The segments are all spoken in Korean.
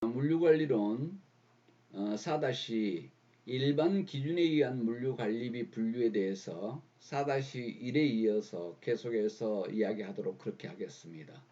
물류관리론 어, 4- 일반 기준에 의한 물류관리비 분류에 대해서 4-1에 이어서 계속해서 이야기하도록 그렇게 하겠습니다.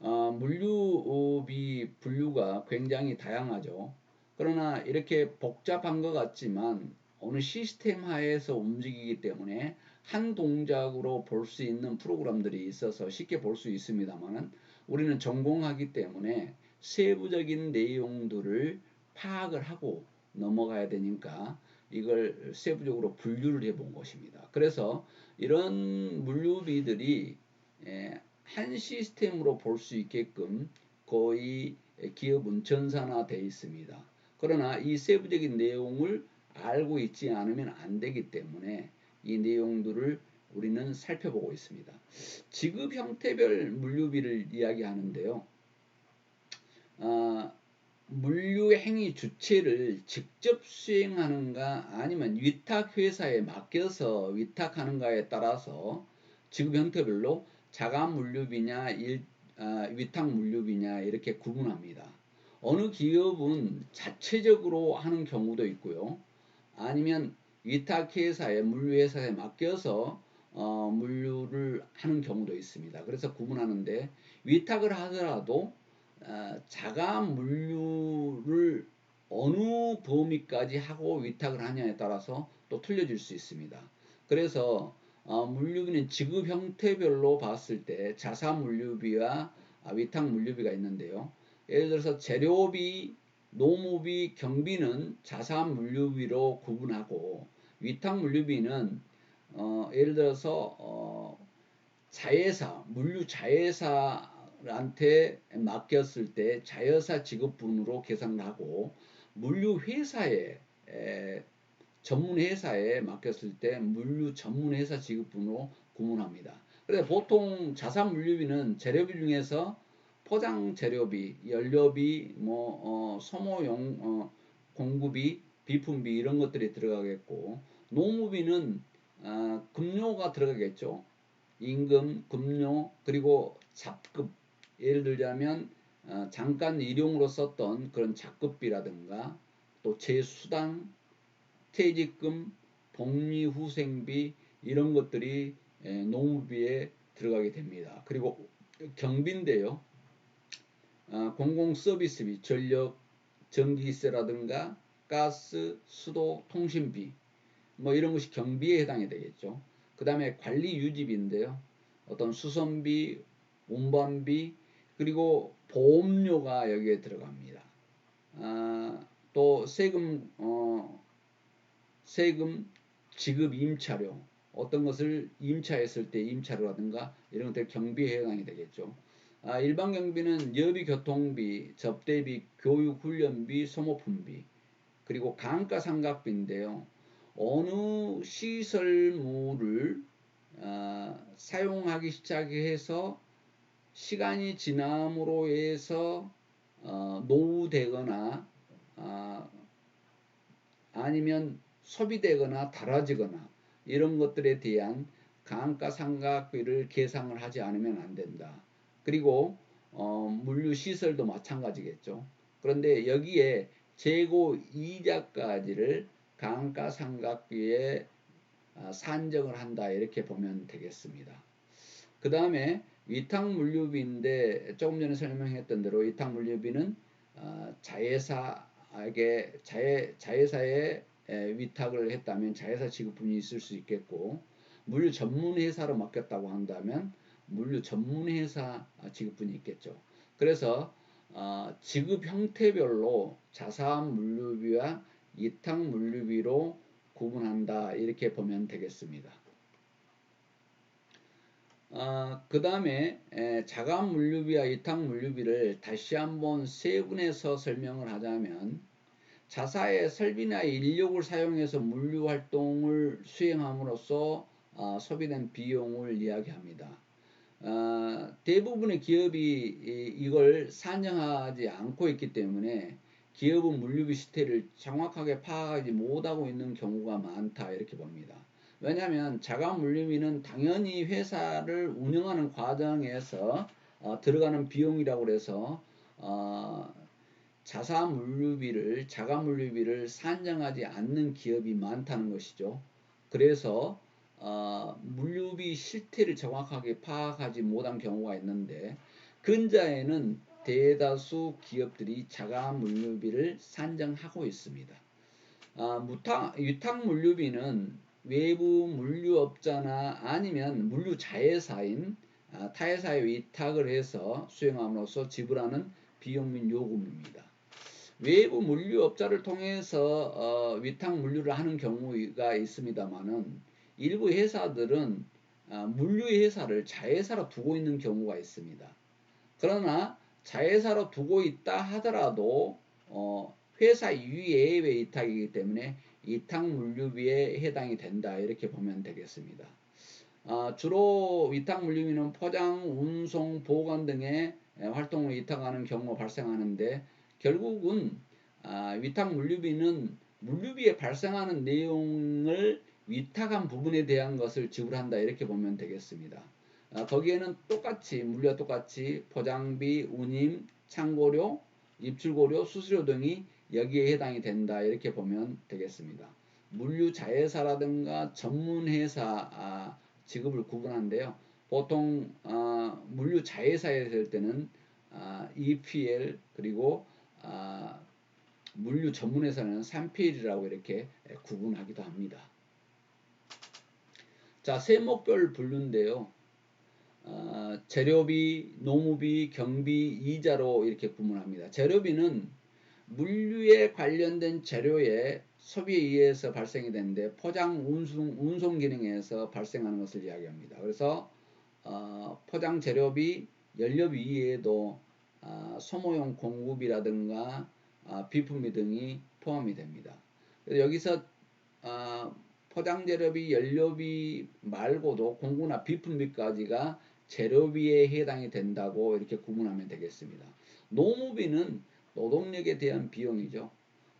어, 물류비 분류가 굉장히 다양하죠. 그러나 이렇게 복잡한 것 같지만 어느 시스템 하에서 움직이기 때문에 한 동작으로 볼 수 있는 프로그램들이 있어서 쉽게 볼 수 있습니다만 우리는 전공하기 때문에 세부적인 내용들을 파악을 하고 넘어가야 되니까 이걸 세부적으로 분류를 해 본 것입니다. 그래서 이런 물류비들이 한 시스템으로 볼 수 있게끔 거의 기업은 전산화 되어 있습니다. 그러나 이 세부적인 내용을 알고 있지 않으면 안 되기 때문에 이 내용들을 우리는 살펴보고 있습니다. 지급 형태별 물류비를 이야기하는데요. 어, 물류 행위 주체를 직접 수행하는가 아니면 위탁 회사에 맡겨서 위탁하는가에 따라서 지급 형태별로 자간 물류비냐 일, 어, 위탁 물류비냐 이렇게 구분합니다. 어느 기업은 자체적으로 하는 경우도 있고요. 아니면 위탁회사에 물류회사에 맡겨서 어, 물류를 하는 경우도 있습니다. 그래서 구분하는데 위탁을 하더라도 어, 자가 물류를 어느 범위까지 하고 위탁을 하냐에 따라서 또 틀려질 수 있습니다. 그래서 어, 물류비는 지급 형태별로 봤을 때 자사 물류비와 위탁 물류비가 있는데요. 예를 들어서 재료비, 노무비, 경비는 자사 물류비로 구분하고 위탁 물류비는 어, 예를 들어서 어, 자회사, 물류 자회사 한테 맡겼을 때 자회사 지급분으로 계산하고 물류 회사에 전문 회사에 맡겼을 때 물류 전문 회사 지급분으로 구분합니다. 그래서 보통 자사 물류비는 재료비 중에서 포장 재료비, 연료비, 뭐 어, 소모용 어, 공구비, 비품비 이런 것들이 들어가겠고 노무비는 어, 급료가 들어가겠죠. 임금, 급료 그리고 잡급 예를 들자면 어, 잠깐 일용으로 썼던 그런 작급비라든가 또 재수당, 퇴직금, 복리후생비 이런 것들이 에, 노무비에 들어가게 됩니다. 그리고 경비인데요. 어, 공공서비스비, 전력, 전기세라든가 가스, 수도, 통신비 뭐 이런 것이 경비에 해당이 되겠죠. 그 다음에 관리 유지비인데요. 어떤 수선비, 운반비 그리고 보험료가 여기에 들어갑니다. 아, 또 세금 어, 세금 지급 임차료 어떤 것을 임차했을 때 임차료라든가 이런 것들 경비에 해당이 되겠죠. 아, 일반 경비는 여비 교통비, 접대비, 교육 훈련비, 소모품비 그리고 강가 상각비인데요. 어느 시설물을 어, 사용하기 시작해서 시간이 지남으로 해서 어, 노후되거나 어, 아니면 소비되거나 달아지거나 이런 것들에 대한 강가상각비를 계상을 하지 않으면 안 된다. 그리고 어, 물류 시설도 마찬가지겠죠. 그런데 여기에 재고 이자까지를 강가상각비에 아, 산정을 한다 이렇게 보면 되겠습니다. 그 다음에 위탁 물류비인데 조금 전에 설명했던 대로 위탁 물류비는 어, 자회사에게 자회, 자회사에 위탁을 했다면 자회사 지급분이 있을 수 있겠고 물류 전문 회사로 맡겼다고 한다면 물류 전문 회사 지급분이 있겠죠. 그래서 어, 지급 형태별로 자사한 물류비와 이탁 물류비로 구분한다 이렇게 보면 되겠습니다. 어, 그 다음에 자간 물류비와 이탁 물류비를 다시 한번 세분해서 설명을 하자면 자사의 설비나 인력을 사용해서 물류 활동을 수행함으로써 어, 소비된 비용을 이야기합니다. 어, 대부분의 기업이 이걸 산정하지 않고 있기 때문에 기업은 물류비 시태를 정확하게 파악하지 못하고 있는 경우가 많다 이렇게 봅니다. 왜냐하면 자가 물류비는 당연히 회사를 운영하는 과정에서 어, 들어가는 비용이라고 해서 어, 자사 물류비를 자가 물류비를 산정하지 않는 기업이 많다는 것이죠. 그래서 어, 물류비 실태를 정확하게 파악하지 못한 경우가 있는데 근자에는 대다수 기업들이 자가 물류비를 산정하고 있습니다. 아, 무타, 유탁 물류비는 외부 물류업자나 아니면 물류 자회사인 아, 타회사에 위탁을 해서 수행함으로써 지불하는 비용 및 요금입니다. 외부 물류업자를 통해서 어, 위탁 물류를 하는 경우가 있습니다만은 일부 회사들은 아, 물류 회사를 자회사로 두고 있는 경우가 있습니다. 그러나 자회사로 두고 있다 하더라도 어, 회사 이외의 위탁이기 때문에 위탁 물류비에 해당이 된다 이렇게 보면 되겠습니다. 아, 주로 위탁 물류비는 포장, 운송, 보관 등의 활동을 위탁하는 경우가 발생하는데 결국은 아, 위탁 물류비는 물류비에 발생하는 내용을 위탁한 부분에 대한 것을 지불한다 이렇게 보면 되겠습니다. 아, 거기에는 똑같이 물류와 똑같이 포장비, 운임, 창고료, 입출고료, 수수료 등이 여기에 해당이 된다 이렇게 보면 되겠습니다. 물류 자회사라든가 전문회사 아, 지급을 구분하는데요. 보통 아, 물류 자회사에 될 때는 아, EPL 그리고 아, 물류 전문회사는 3PL이라고 이렇게 구분하기도 합니다. 자, 세목별 분류인데요. 어, 재료비, 노무비, 경비, 이자로 이렇게 구분합니다. 재료비는 물류에 관련된 재료의 소비에 의해서 발생이 되는데 포장, 운송, 운송 기능에서 발생하는 것을 이야기합니다. 그래서 어, 포장 재료비, 연료비 이외에도 어, 소모용 공급이라든가 어, 비품비 등이 포함이 됩니다. 여기서 어, 포장 재료비, 연료비 말고도 공구나 비품비까지가 재료비에 해당이 된다고 이렇게 구분하면 되겠습니다. 노무비는 노동력에 대한 비용이죠.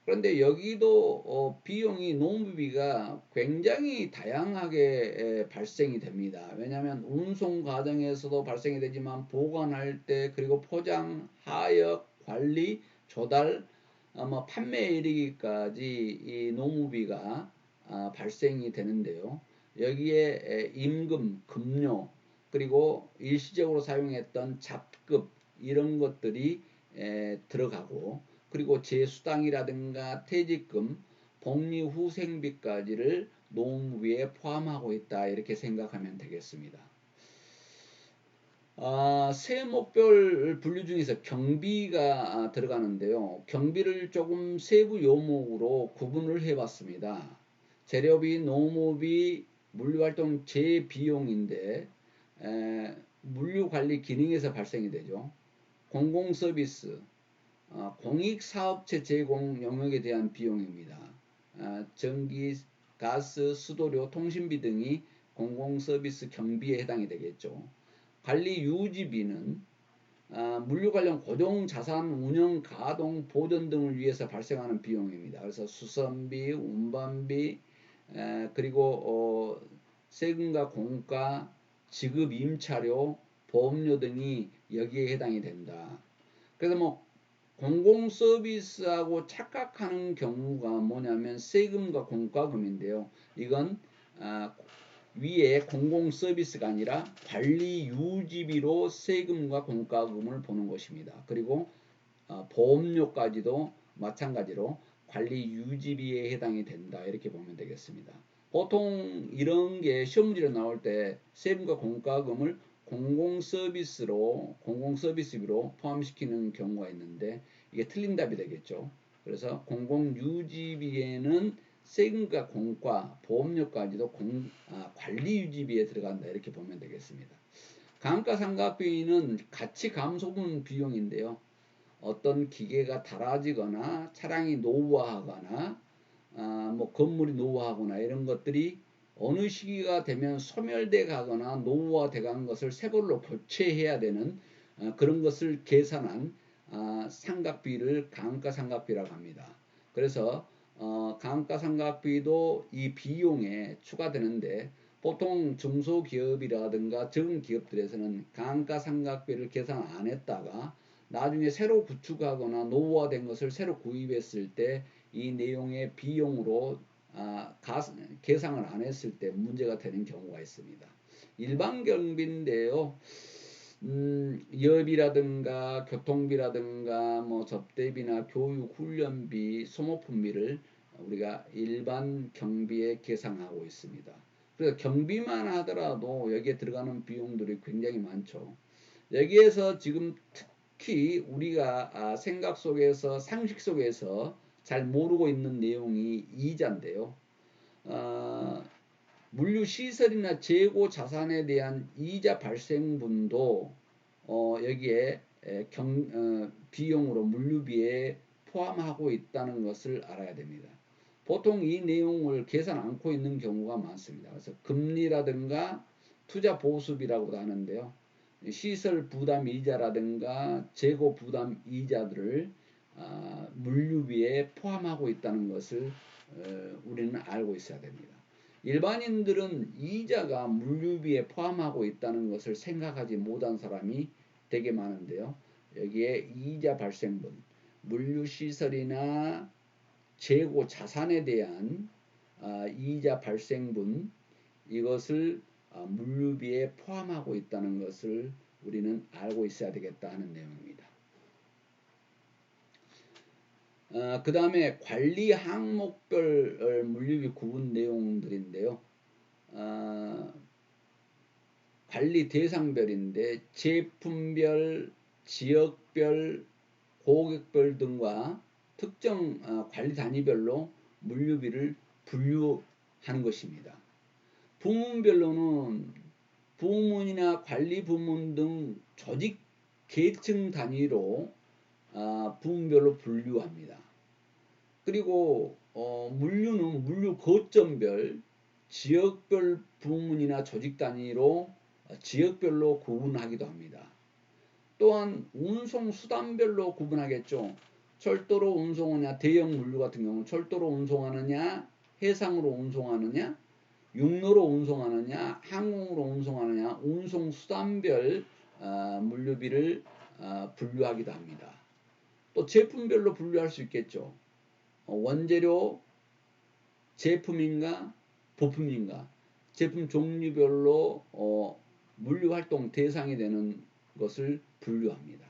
그런데 여기도 어, 비용이 노무비가 굉장히 다양하게 발생이 됩니다. 왜냐하면 운송 과정에서도 발생이 되지만 보관할 때 그리고 포장, 하역, 관리, 조달, 어, 뭐 판매에 이르기까지 이 노무비가 아, 발생이 되는데요. 여기에 임금, 급료, 그리고 일시적으로 사용했던 잡급 이런 것들이 에, 들어가고 그리고 재수당이라든가 퇴직금, 복리 후 생비까지를 노무비에 포함하고 있다 이렇게 생각하면 되겠습니다. 아, 세목별 분류 중에서 경비가 들어가는데요. 경비를 조금 세부 요목으로 구분을 해봤습니다. 재료비, 노무비, 물류활동 재비용인데 에, 물류관리 기능에서 발생이 되죠. 공공서비스, 어, 공익사업체 제공 영역에 대한 비용입니다. 어, 전기, 가스, 수도료, 통신비 등이 공공서비스 경비에 해당이 되겠죠. 관리 유지비는 어, 물류 관련 고정 자산 운영, 가동, 보존 등을 위해서 발생하는 비용입니다. 그래서 수선비, 운반비, 에, 그리고 어, 세금과 공가, 지급 임차료, 보험료 등이 여기에 해당이 된다. 그래서 뭐 공공 서비스하고 착각하는 경우가 뭐냐면 세금과 공과금인데요. 이건 아, 위에 공공 서비스가 아니라 관리 유지비로 세금과 공과금을 보는 것입니다. 그리고 아, 보험료까지도 마찬가지로 관리 유지비에 해당이 된다. 이렇게 보면 되겠습니다. 보통 이런 게 시험 문제로 나올 때 세금과 공과금을 공공 서비스로 공공 서비스비로 포함시키는 경우가 있는데 이게 틀린 답이 되겠죠. 그래서 공공 유지비에는 세금과 공과 보험료까지도 공, 아, 관리 유지비에 들어간다 이렇게 보면 되겠습니다. 감가상각비는 가치 감소분 비용인데요. 어떤 기계가 닳아지거나 차량이 노후화하거나 아, 뭐 건물이 노후화하거나 이런 것들이 어느 시기가 되면 소멸돼 가거나 노후화 돼 가는 것을 새걸로 교체해야 되는 어, 그런 것을 계산한 어, 상각비를 강가상각비라고 합니다. 그래서 어, 강가상각비도 이 비용에 추가되는데 보통 중소기업이라든가 적은 기업들에서는 강가상각비를 계산 안 했다가 나중에 새로 구축하거나 노후화된 것을 새로 구입했을 때 이 내용의 비용으로 아, 가, 계상을 안 했을 때 문제가 되는 경우가 있습니다. 일반 경비인데요. 음, 여비라든가 교통비라든가 뭐 접대비나 교육 훈련비, 소모품비를 우리가 일반 경비에 계상하고 있습니다. 그래서 경비만 하더라도 여기에 들어가는 비용들이 굉장히 많죠. 여기에서 지금 특히 우리가 아, 생각 속에서 상식 속에서 잘 모르고 있는 내용이 이자인데요. 어, 물류 시설이나 재고 자산에 대한 이자 발생분도 어, 여기에 경, 어, 비용으로 물류비에 포함하고 있다는 것을 알아야 됩니다. 보통 이 내용을 계산 않고 있는 경우가 많습니다. 그래서 금리라든가 투자 보수비라고도 하는데요. 시설 부담 이자라든가 재고 부담 이자들을 아, 물류비에 포함하고 있다는 것을 어, 우리는 알고 있어야 됩니다. 일반인들은 이자가 물류비에 포함하고 있다는 것을 생각하지 못한 사람이 되게 많은데요. 여기에 이자 발생분, 물류시설이나 재고 자산에 대한 아, 이자 발생분 이것을 아, 물류비에 포함하고 있다는 것을 우리는 알고 있어야 되겠다 하는 내용입니다. 어, 그 다음에 관리 항목별 물류비 구분 내용들인데요. 어, 관리 대상별인데 제품별, 지역별, 고객별 등과 특정 어, 관리 단위별로 물류비를 분류하는 것입니다. 부문별로는 부문이나 관리 부문 등 조직 계층 단위로 아, 부문별로 분류합니다. 그리고 어, 물류는 물류 거점별, 지역별 부문이나 조직 단위로 지역별로 구분하기도 합니다. 또한 운송 수단별로 구분하겠죠. 철도로 운송하냐, 대형 물류 같은 경우는 철도로 운송하느냐, 해상으로 운송하느냐, 육로로 운송하느냐, 항공으로 운송하느냐, 운송 수단별 어, 물류비를 어, 분류하기도 합니다. 또 제품별로 분류할 수 있겠죠. 어, 원재료 제품인가 부품인가 제품 종류별로 어, 물류 활동 대상이 되는 것을 분류합니다.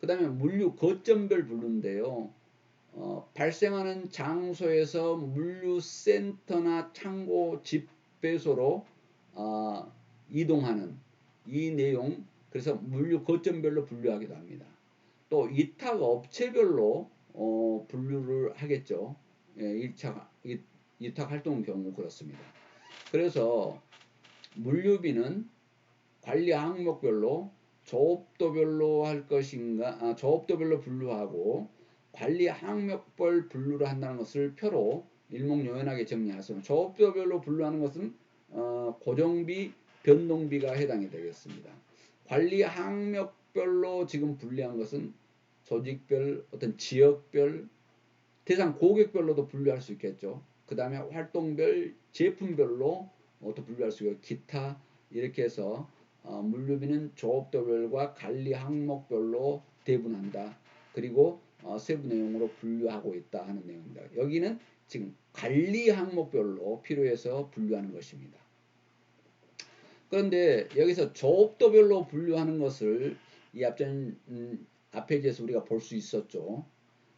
그 다음에 물류 거점별 분류인데요. 어, 발생하는 장소에서 물류센터나 창고 집배소로 어, 이동하는 이 내용 그래서 물류 거점별로 분류하기도 합니다. 또 위탁 업체별로 어, 분류를 하겠죠. 예, 1차 위탁 활동 경우 그렇습니다. 그래서 물류비는 관리 항목별로 조업도별로 할 것인가, 아, 조업도별로 분류하고 관리 항목별 분류를 한다는 것을 표로 일목요연하게 정리하시면 조업도별로 분류하는 것은 어, 고정비, 변동비가 해당이 되겠습니다. 관리 항목 별로 지금 분리한 것은 조직별, 어떤 지역별, 대상 고객별로도 분류할 수 있겠죠. 그 다음에 활동별, 제품별로 또 분류할 수 있고 기타 이렇게 해서 어, 물류비는 조업도별과 관리 항목별로 대분한다. 그리고 어, 세부 내용으로 분류하고 있다 하는 내용입니다. 여기는 지금 관리 항목별로 필요해서 분류하는 것입니다. 그런데 여기서 조업도별로 분류하는 것을 이 앞전 음, 앞 페이지에서 우리가 볼 수 있었죠.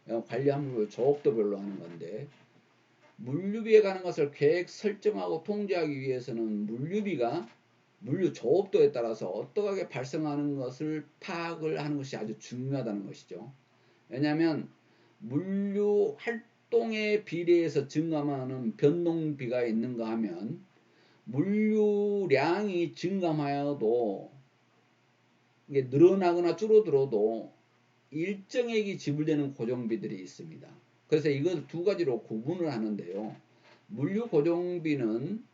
어, 관리 항목을 조업도별로 하는 건데 물류비에 가는 것을 계획 설정하고 통제하기 위해서는 물류비가 물류 조업도에 따라서 어떠하게 발생하는 것을 파악을 하는 것이 아주 중요하다는 것이죠. 왜냐하면 물류 활동에 비례해서 증감하는 변동비가 있는가 하면 물류량이 증감하여도 이게 늘어나거나 줄어들어도 일정액이 지불되는 고정비들이 있습니다. 그래서 이걸 두 가지로 구분을 하는데요. 물류 고정비는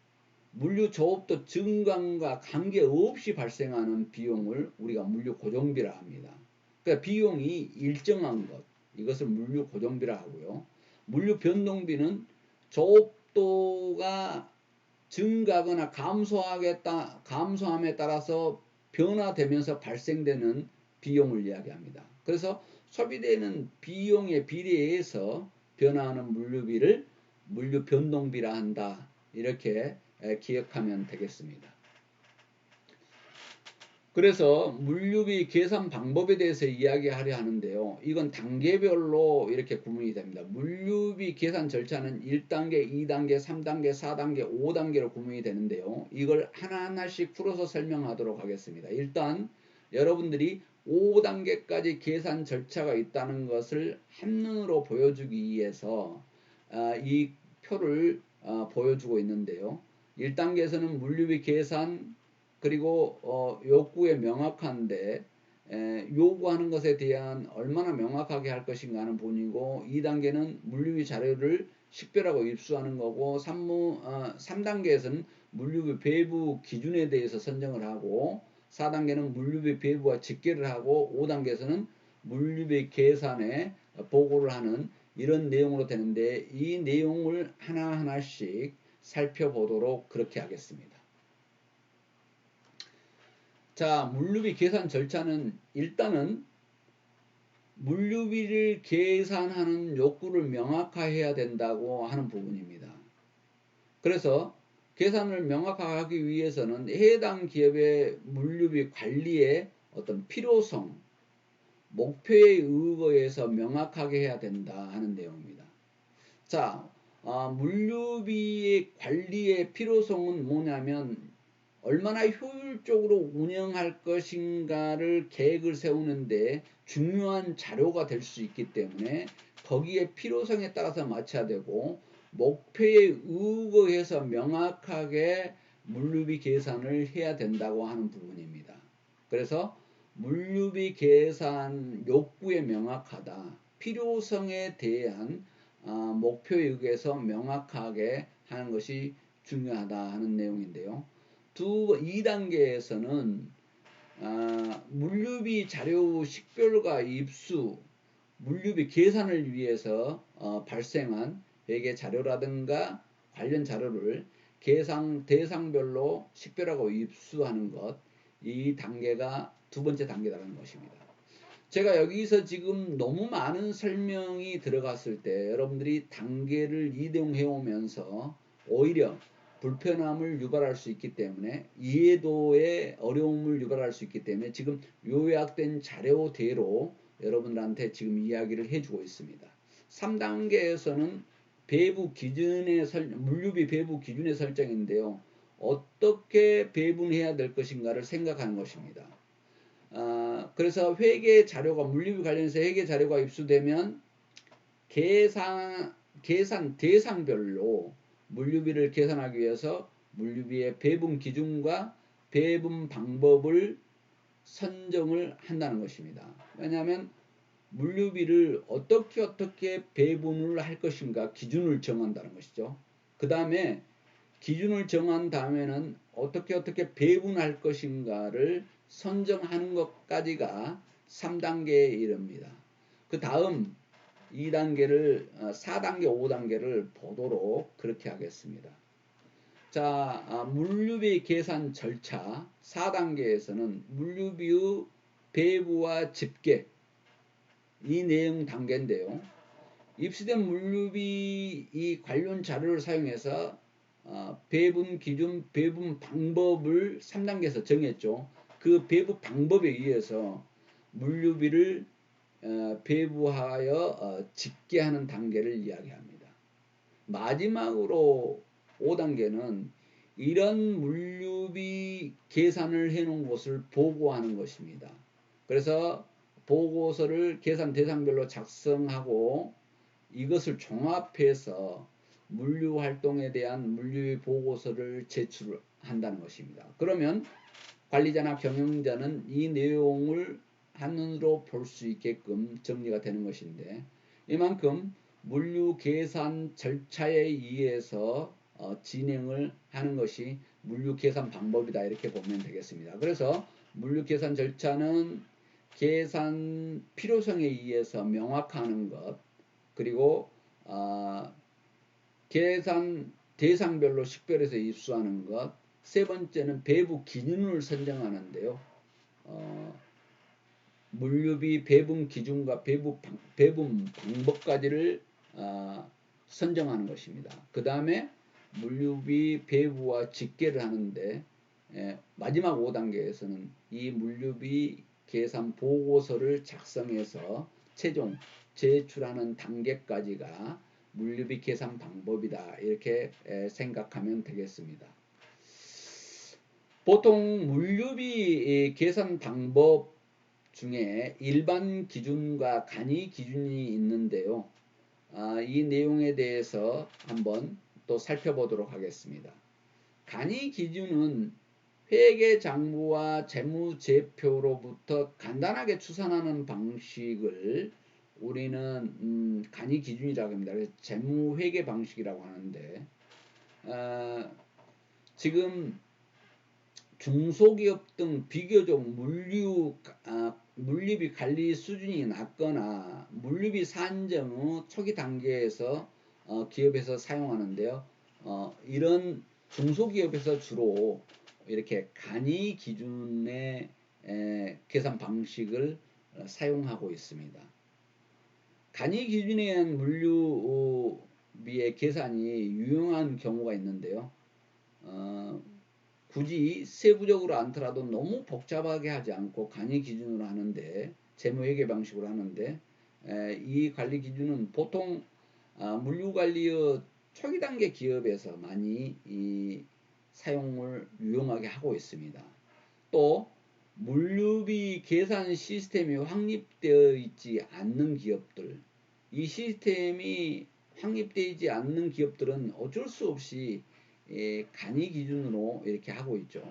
물류 조업도 증감과 관계없이 발생하는 비용을 우리가 물류 고정비라 합니다. 그러니까 비용이 일정한 것 이것을 물류 고정비라 하고요. 물류 변동비는 조업도가 증가하거나 감소하겠다 감소함에 따라서 변화되면서 발생되는 비용을 이야기합니다. 그래서 소비되는 비용의 비례해서 변화하는 물류비를 물류 변동비라 한다. 이렇게 기억하면 되겠습니다. 그래서 물류비 계산 방법에 대해서 이야기하려 하는데요. 이건 단계별로 이렇게 구분이 됩니다. 물류비 계산 절차는 1단계, 2단계, 3단계, 4단계, 5단계로 구분이 되는데요. 이걸 하나하나씩 풀어서 설명하도록 하겠습니다. 일단 여러분들이 5단계까지 계산 절차가 있다는 것을 한눈으로 보여주기 위해서 아, 이 표를 아, 보여주고 있는데요. 1단계에서는 물류비 계산 그리고 어, 욕구에 명확한데 에, 요구하는 것에 대한 얼마나 명확하게 할 것인가 하는 부분이고 2단계는 물류비 자료를 식별하고 입수하는 거고 3무, 어, 3단계에서는 물류비 배부 기준에 대해서 선정을 하고 4단계는 물류비 배부와 집계를 하고 5단계에서는 물류비 계산에 보고를 하는 이런 내용으로 되는데 이 내용을 하나하나씩 살펴보도록 그렇게 하겠습니다. 자, 물류비 계산 절차는 일단은 물류비를 계산하는 욕구를 명확화해야 된다고 하는 부분입니다. 그래서 계산을 명확하게 하기 위해서는 해당 기업의 물류비 관리의 어떤 필요성, 목표에 의거해서 명확하게 해야 된다 하는 내용입니다. 자, 어, 물류비의 관리의 필요성은 뭐냐면 얼마나 효율적으로 운영할 것인가를 계획을 세우는데 중요한 자료가 될 수 있기 때문에 거기에 필요성에 따라서 맞춰야 되고 목표에 의거해서 명확하게 물류비 계산을 해야 된다고 하는 부분입니다. 그래서 물류비 계산 욕구에 명확하다. 필요성에 대한 어, 목표에 의해서 명확하게 하는 것이 중요하다 하는 내용인데요. 두 2단계에서는 아, 물류비 자료 식별과 입수, 물류비 계산을 위해서 어, 발생한 회계 자료라든가 관련 자료를 계상 대상별로 식별하고 입수하는 것, 이 단계가 두 번째 단계라는 것입니다. 제가 여기서 지금 너무 많은 설명이 들어갔을 때 여러분들이 단계를 이동해 오면서 오히려 불편함을 유발할 수 있기 때문에 이해도에 어려움을 유발할 수 있기 때문에 지금 요약된 자료대로 여러분들한테 지금 이야기를 해주고 있습니다. 3단계에서는 배부 기준의 설, 물류비 배부 기준의 설정인데요. 어떻게 배분해야 될 것인가를 생각하는 것입니다. 아, 그래서 회계 자료가 물류비 관련해서 회계 자료가 입수되면 계산 계산 대상별로 물류비를 계산하기 위해서 물류비의 배분 기준과 배분 방법을 선정을 한다는 것입니다. 왜냐하면 물류비를 어떻게 어떻게 배분을 할 것인가 기준을 정한다는 것이죠. 그 다음에 기준을 정한 다음에는 어떻게 어떻게 배분할 것인가를 선정하는 것까지가 3단계에 이릅니다. 그 다음 2단계를 4단계, 어, 5단계를 보도록 그렇게 하겠습니다. 자, 아, 물류비 계산 절차 4단계에서는 물류비의 배부와 집계 이 내용 단계인데요. 입수된 물류비 이 관련 자료를 사용해서 어, 배분 기준, 배분 방법을 3단계에서 정했죠. 그 배분 방법에 의해서 물류비를 어, 배부하여 어, 집계하는 단계를 이야기합니다. 마지막으로 5단계는 이런 물류비 계산을 해놓은 것을 보고하는 것입니다. 그래서 보고서를 계산 대상별로 작성하고 이것을 종합해서 물류 활동에 대한 물류 보고서를 제출한다는 것입니다. 그러면 관리자나 경영자는 이 내용을 한눈으로 볼 수 있게끔 정리가 되는 것인데 이만큼 물류 계산 절차에 의해서 어, 진행을 하는 것이 물류 계산 방법이다 이렇게 보면 되겠습니다. 그래서 물류 계산 절차는 계산 필요성에 의해서 명확하는 것 그리고 어, 계산 대상별로 식별해서 입수하는 것. 세 번째는 배부 기준을 선정하는데요. 어, 물류비 배분 기준과 배분, 방, 배분 방법까지를 어, 선정하는 것입니다. 그 다음에 물류비 배부와 집계를 하는데 에, 마지막 5단계에서는 이 물류비 계산 보고서를 작성해서 최종 제출하는 단계까지가 물류비 계산 방법이다 이렇게 에, 생각하면 되겠습니다. 보통 물류비 계산 방법 중에 일반 기준과 간이 기준이 있는데요. 아, 이 내용에 대해서 한번 또 살펴보도록 하겠습니다. 간이 기준은 회계 장부와 재무제표로부터 간단하게 추산하는 방식을 우리는 음, 간이 기준이라고 합니다. 재무회계 방식이라고 하는데 어, 지금 중소기업 등 비교적 물류 아, 물류비 관리 수준이 낮거나 물류비 산정 초기 단계에서 어, 기업에서 사용하는데요. 어, 이런 중소기업에서 주로 이렇게 간이 기준의 에, 계산 방식을 어, 사용하고 있습니다. 간이 기준에 의한 물류비의 계산이 유용한 경우가 있는데요. 어, 굳이 세부적으로 않더라도 너무 복잡하게 하지 않고 간이 기준으로 하는데 재무회계 방식으로 하는데 에, 이 관리 기준은 보통 아, 물류관리의 초기 단계 기업에서 많이 이 사용을 유용하게 하고 있습니다. 또 물류비 계산 시스템이 확립되어 있지 않는 기업들 이 시스템이 확립되지 않는 기업들은 어쩔 수 없이 예, 간이 기준으로 이렇게 하고 있죠.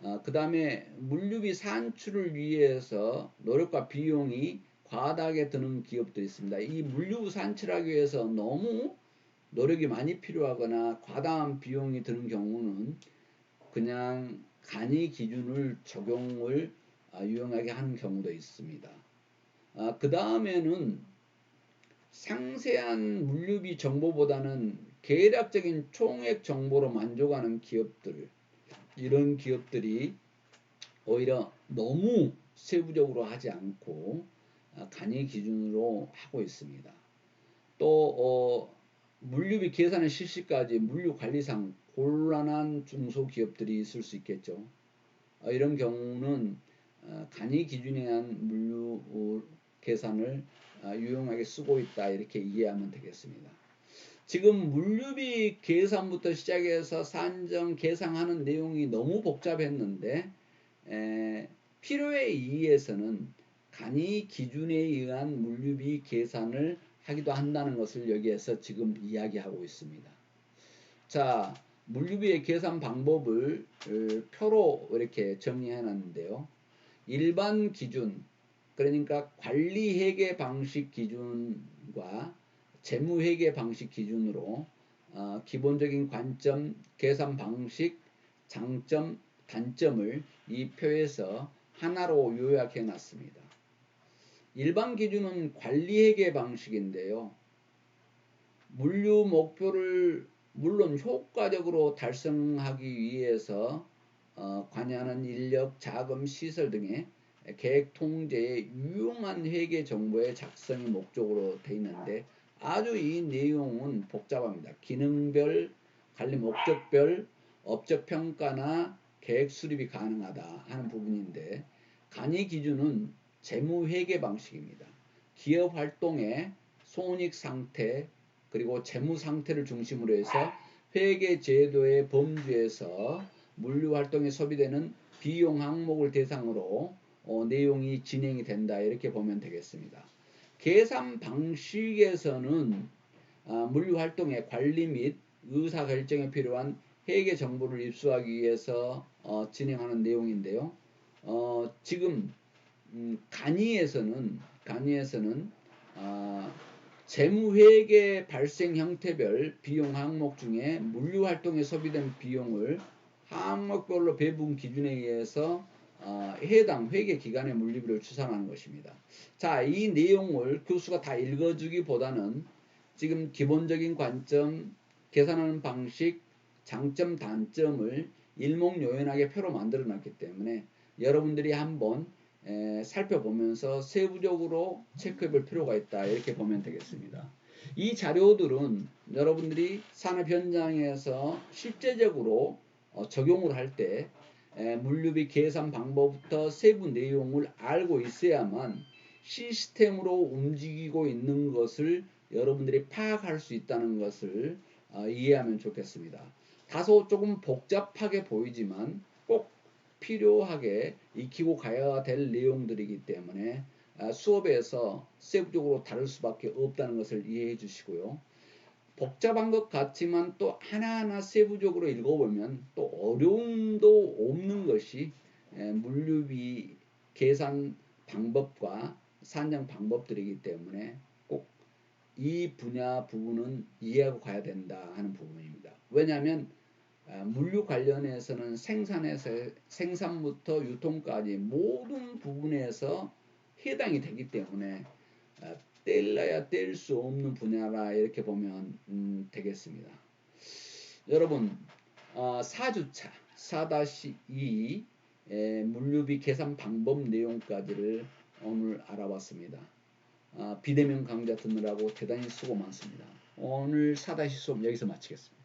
어, 그 다음에 물류비 산출을 위해서 노력과 비용이 과다하게 드는 기업들이 있습니다. 이 물류 산출하기 위해서 너무 노력이 많이 필요하거나 과다한 비용이 드는 경우는 그냥 간이 기준을 적용을 아, 유용하게 하는 경우도 있습니다. 아, 그 다음에는 상세한 물류비 정보보다는 계략적인 총액 정보로 만족하는 기업들 이런 기업들이 오히려 너무 세부적으로 하지 않고 아, 간이 기준으로 하고 있습니다. 또 어, 물류비 계산의 실시까지 물류관리상 곤란한 중소기업들이 있을 수 있겠죠. 어, 이런 경우는 어, 간이 기준에 의한 물류 계산을 어, 유용하게 쓰고 있다 이렇게 이해하면 되겠습니다. 지금 물류비 계산부터 시작해서 산정 계상하는 내용이 너무 복잡했는데 에, 필요에 의해서는 간이 기준에 의한 물류비 계산을 하기도 한다는 것을 여기에서 지금 이야기하고 있습니다. 자, 물류비의 계산 방법을 어, 표로 이렇게 정리해 놨는데요. 일반 기준, 그러니까 관리 회계 방식 기준과 재무회계 방식 기준으로 어, 기본적인 관점, 계산 방식, 장점, 단점을 이 표에서 하나로 요약해 놨습니다. 일반 기준은 관리회계 방식인데요. 물류 목표를 물론 효과적으로 달성하기 위해서 어, 관여하는 인력, 자금, 시설 등의 계획 통제에 유용한 회계 정보의 작성이 목적으로 되어 있는데 아주 이 내용은 복잡합니다. 기능별, 관리 목적별, 업적 평가나 계획 수립이 가능하다 하는 부분인데 간이 기준은 재무 회계 방식입니다. 기업 활동의 손익 상태 그리고 재무 상태를 중심으로 해서 회계 제도의 범주에서 물류 활동에 소비되는 비용 항목을 대상으로 어, 내용이 진행이 된다 이렇게 보면 되겠습니다. 계산 방식에서는 아, 물류 활동의 관리 및 의사 결정에 필요한 회계 정보를 입수하기 위해서 어, 진행하는 내용인데요. 어, 지금 음, 간이에서는 간이에서는 아, 재무회계 발생 형태별 비용 항목 중에 물류 활동에 소비된 비용을 항목별로 배분 기준에 의해서 어, 해당 회계 기간의 물리비를 추산하는 것입니다. 자, 이 내용을 교수가 다 읽어주기보다는 지금 기본적인 관점, 계산하는 방식, 장점, 단점을 일목요연하게 표로 만들어 놨기 때문에 여러분들이 한번 에, 살펴보면서 세부적으로 체크해 볼 필요가 있다. 이렇게 보면 되겠습니다. 이 자료들은 여러분들이 산업 현장에서 실제적으로 어, 적용을 할때 물류비 계산 방법부터 세부 내용을 알고 있어야만 시스템으로 움직이고 있는 것을 여러분들이 파악할 수 있다는 것을 어, 이해하면 좋겠습니다. 다소 조금 복잡하게 보이지만 꼭 필요하게 익히고 가야 될 내용들이기 때문에 아, 수업에서 세부적으로 다룰 수밖에 없다는 것을 이해해 주시고요. 복잡한 것 같지만 또 하나하나 세부적으로 읽어보면 또 어려움도 없는 것이 물류비 계산 방법과 산정 방법들이기 때문에 꼭 이 분야 부분은 이해하고 가야 된다 하는 부분입니다. 왜냐하면 아, 물류 관련해서는 생산에서 생산부터 유통까지 모든 부분에서 해당이 되기 때문에 아, 뗄래야 뗄 수 없는 분야라 이렇게 보면 음, 되겠습니다. 여러분 어, 4주차 4-2 물류비 계산 방법 내용까지를 오늘 알아봤습니다. 어, 비대면 강좌 듣느라고 대단히 수고 많습니다. 오늘 4-10 수업 여기서 마치겠습니다.